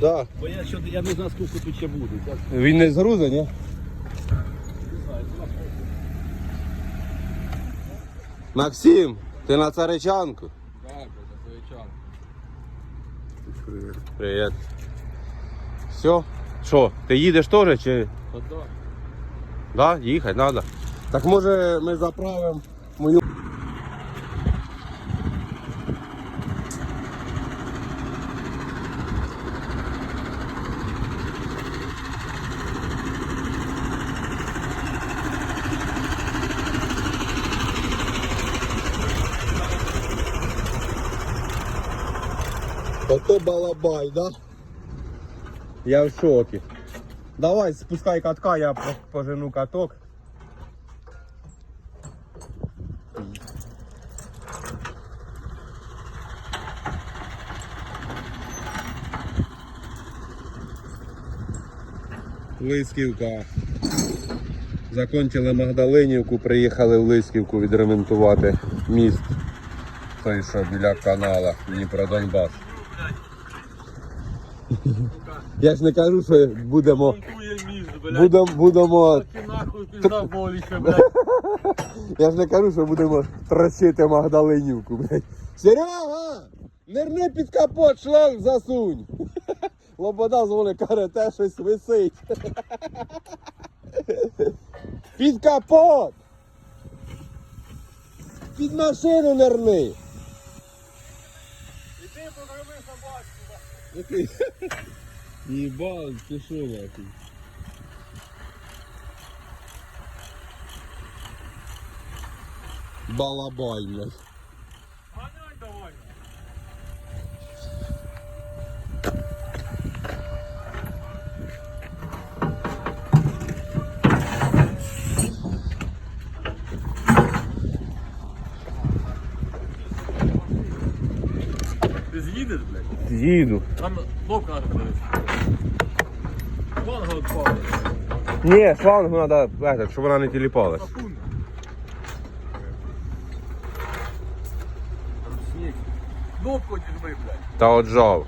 Да. Бо я, що, я не знаю, скільки тут ще буде. Так, Він не згрузить, ні? не знаю, Максим, ти на царичанку? Так, звичайно. Привіт. Привіт. Все? Що, ти їдеш теж чи? Та да. Да, їхати треба. Так може ми заправимо мою. Ото балабай, да? Я в шокі. Давай, спускай катка, я пожену каток. Лисківка. Закончили Магдалинівку, приїхали в Лисківку відремонтувати міст. Той, що біля канала Дніпро-Донбас. Я ж не кажу, що будемо. Будемо, будемо. Я ж не кажу, що будемо трощити Магдалинівку, блядь. Серега! Нирни під капот, шланг засунь. Лобода дзвонить, каже, те щось висить. Під капот! Під машину нирни. Собачку. Єбан, ти що нахуй? Балабай, блядь. Ганяй давай. Ти з'їдеш, блядь? Їду. Там блок надо подивитися. Ванга відпала. Ні, шлангу треба, этот, щоб вона не тіліпалась. Секунду. Сніг. Кнопку блядь. Та от жав.